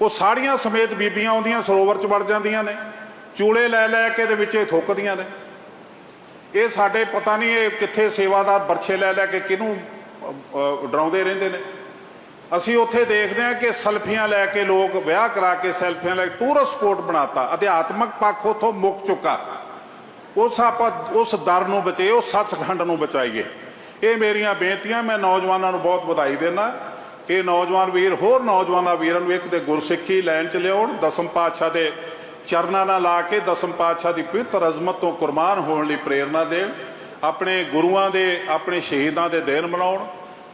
ਉਹ ਸਾੜੀਆਂ ਸਮੇਤ ਬੀਬੀਆਂ ਆਉਂਦੀਆਂ, ਸਰੋਵਰ 'ਚ ਵੜ ਜਾਂਦੀਆਂ ਨੇ। ਚੂਲੇ ਲੈ ਲੈ ਕੇ ਦੇ ਵਿੱਚ ਇਹ ਥੁੱਕਦੀਆਂ ਨੇ। ਇਹ ਸਾਡੇ ਪਤਾ ਨਹੀਂ ਇਹ ਕਿੱਥੇ ਸੇਵਾਦਾਰ ਬਰਛੇ ਲੈ ਲੈ ਕੇ ਕਿਹਨੂੰ ਡਰਾਉਂਦੇ ਰਹਿੰਦੇ ਨੇ। ਅਸੀਂ ਉੱਥੇ ਦੇਖਦੇ ਹਾਂ ਕਿ ਸੈਲਫੀਆਂ ਲੈ ਕੇ ਲੋਕ ਵਿਆਹ ਕਰਾ ਕੇ ਸੈਲਫੀਆਂ ਲੈ ਕੇ ਟੂਰਿਸਟ ਸਪੋਟ ਬਣਾਤਾ, ਅਧਿਆਤਮਕ ਪੱਖ ਉਥੋਂ ਮੁੱਕ ਚੁੱਕਾ। ਉਸ ਆਪਾਂ, ਉਸ ਦਰ ਨੂੰ ਬਚੇ, ਉਸ ਸੱਚਖੰਡ ਨੂੰ ਬਚਾਈਏ। ਇਹ ਮੇਰੀਆਂ ਬੇਨਤੀਆਂ, ਮੈਂ ਨੌਜਵਾਨਾਂ ਨੂੰ ਬਹੁਤ ਵਧਾਈ ਦੇਣਾ ਇਹ ਨੌਜਵਾਨ ਵੀਰ, ਹੋਰ ਨੌਜਵਾਨਾਂ ਵੀਰਾਂ ਨੂੰ ਇੱਕ ਤੇ ਗੁਰਸਿੱਖੀ ਲੈਣ ਚ ਲਿਆਉਣ, ਦਸਮ ਪਾਤਸ਼ਾਹ ਦੇ ਚਰਨਾਂ ਨਾਲ ਲਾ ਕੇ ਦਸਮ ਪਾਤਸ਼ਾਹ ਦੀ ਪਵਿੱਤਰ ਅਜ਼ਮਤ ਤੋਂ ਕੁਰਬਾਨ ਹੋਣ ਲਈ ਪ੍ਰੇਰਣਾ ਦੇਣ, ਆਪਣੇ ਗੁਰੂਆਂ ਦੇ, ਆਪਣੇ ਸ਼ਹੀਦਾਂ ਦੇ ਦਿਨ ਮਨਾਉਣ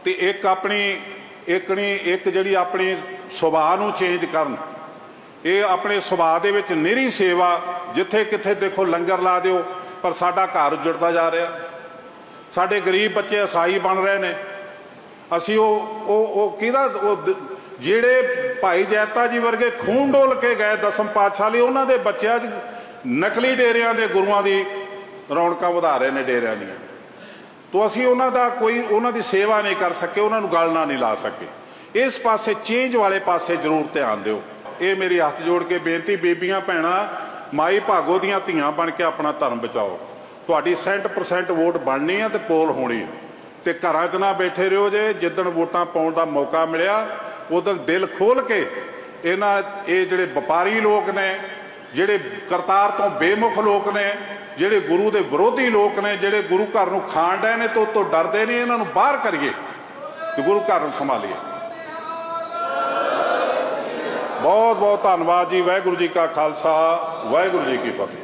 ਤੇ ਇੱਕ ਆਪਣੀ ਇਕਣੀ ਇੱਕ ਜਿਹੜੀ ਆਪਣੀ ਸੁਭਾਅ ਨੂੰ ਚੇਂਜ ਕਰਨ। ਇਹ ਆਪਣੇ ਸੁਭਾਅ ਦੇ ਵਿੱਚ ਨਿਰੀ ਸੇਵਾ ਜਿੱਥੇ ਕਿੱਥੇ ਦੇਖੋ ਲੰਗਰ ਲਾ ਦਿਓ, ਪਰ ਸਾਡਾ ਘਰ ਉਜੜਦਾ ਜਾ ਰਿਹਾ। ਸਾਡੇ ਗਰੀਬ ਬੱਚੇ ਅਸਾਈ ਬਣ ਰਹੇ ਨੇ। ਅਸੀਂ ਉਹ ਉਹ ਉਹ ਕਿਹਦਾ, ਉਹ ਜਿਹੜੇ ਭਾਈ ਜੈਤਾ ਜੀ ਵਰਗੇ ਖੂਨ ਡੋਲ ਕੇ ਗਏ ਦਸਮ ਪਾਤਸ਼ਾਹ ਲਈ, ਉਹਨਾਂ ਦੇ ਬੱਚਿਆਂ 'ਚ ਨਕਲੀ ਡੇਰਿਆਂ ਦੇ ਗੁਰੂਆਂ ਦੀ ਰੌਣਕਾਂ ਵਧਾ ਰਹੇ ਨੇ, ਡੇਰਿਆਂ ਦੀਆਂ। ਤੋ ਅਸੀਂ ਉਹਨਾਂ ਦਾ ਕੋਈ, ਉਹਨਾਂ ਦੀ ਸੇਵਾ ਨਹੀਂ ਕਰ ਸਕੇ, ਉਹਨਾਂ ਨੂੰ ਗਲਣਾ ਨਹੀਂ ਲਾ ਸਕੇ। ਇਸ ਪਾਸੇ ਚੇਂਜ ਵਾਲੇ ਪਾਸੇ ਜ਼ਰੂਰ ਧਿਆਨ ਦਿਓ। ਇਹ ਮੇਰੀ ਹੱਥ ਜੋੜ ਕੇ ਬੇਨਤੀ, ਬੀਬੀਆਂ, ਭੈਣਾਂ, ਮਾਈ ਭਾਗੋ ਦੀਆਂ ਧੀਆਂ ਬਣ ਕੇ ਆਪਣਾ ਧਰਮ ਬਚਾਓ। ਤੁਹਾਡੀ 100% ਵੋਟ ਬਣਨੀ ਹੈ ਤੇ ਪੋਲ ਹੋਣੀ ਹੈ। ਤੇ ਘਰਾਂ 'ਚ ਨਾ ਬੈਠੇ ਰਹੋ ਜੇ, ਜਿੱਦਣ ਵੋਟਾਂ ਪਾਉਣ ਦਾ ਮੌਕਾ ਮਿਲਿਆ, ਉਦੋਂ ਦਿਲ ਖੋਲ ਕੇ ਇਹਨਾਂ, ਇਹ ਜਿਹੜੇ ਵਪਾਰੀ ਲੋਕ ਨੇ ਜਿਹੜੇ ਕਰਤਾਰ ਤੋਂ ਬੇਮੁਖ ਲੋਕ ਨੇ, ਜਿਹੜੇ ਗੁਰੂ ਦੇ ਵਿਰੋਧੀ ਲੋਕ ਨੇ, ਜਿਹੜੇ ਗੁਰੂ ਘਰ ਨੂੰ ਖਾਣ ਡਏ ਨੇ ਤੋਂ ਤੋਂ ਡਰਦੇ ਨੇ, ਇਹਨਾਂ ਨੂੰ ਬਾਹਰ ਕਰੀਏ ਤੇ ਗੁਰੂ ਘਰ ਨੂੰ ਸੰਭਾਲੀਏ। ਬਹੁਤ ਬਹੁਤ ਧੰਨਵਾਦ ਜੀ, ਵਾਹਿਗੁਰੂ ਜੀ ਕਾ ਖਾਲਸਾ, ਵਾਹਿਗੁਰੂ ਜੀ ਕੀ ਫਤਿਹ।